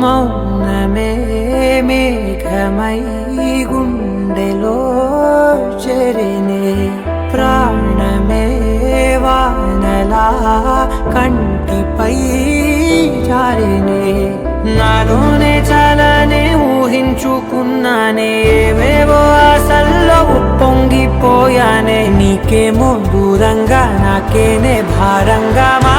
మౌనమే మేఘమై గుండెలో చెరినే. ప్రాణమే వానలా కంటిపై జారినే. నాలోనే చాలానే ఊహించుకున్నానే. ఏవేవో ఆశల్లో ఉప్పొంగిపోయానే. నీకేమో దూరంగా నాకేనే భారంగా మారగానే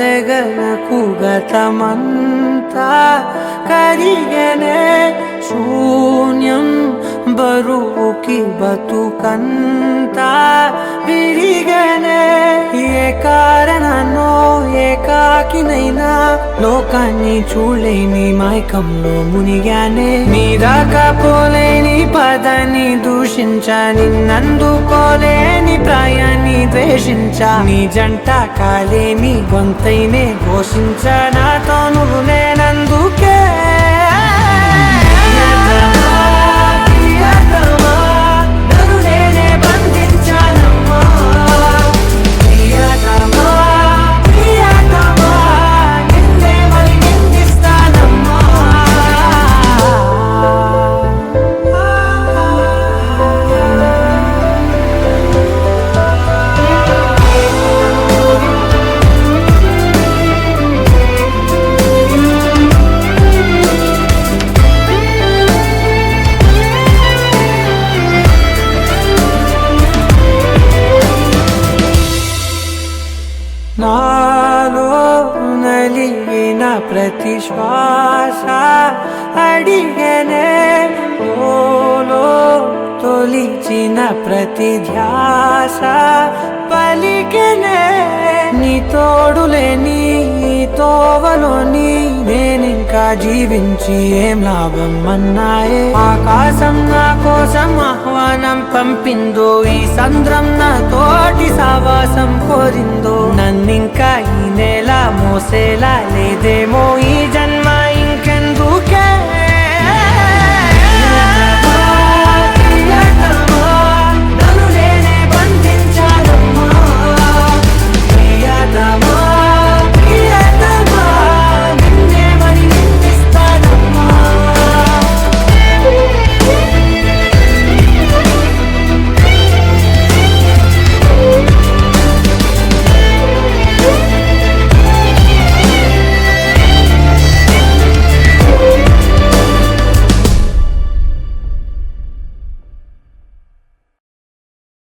సెగలకు గతమంతా కరిగనే శూన్యం బరువుకి బతుకంతా విరిగనే ఏ కారణనో ఏకాకినైనా లోకాన్ని చూడలేని మైకంలో మునిగానే. నీ దాకా పదాన్ని దూషించా నిన్నందుకోలేని ప్రాయాన్ని ద్వేషించా. నీ జంట కాలేని గొంతైనే ఘోషించా నాతో నువ్వు లేనందుకే. ప్రతి శ్వాస అడిగనే ఓలో తొలిచిన ప్రతి ధ్యాస పలికనే నీ తోడులేని నీ తోవలోని నేనింకా జీవించి ఏం లాభం అన్నాయే ఆకాశం నా కోసం ఆహ్వానం పంపిందో ఈ సంద్రం నా తోటి సావాసం కోరిందో నన్నింకా ఈ నెల మోసేలా দে মই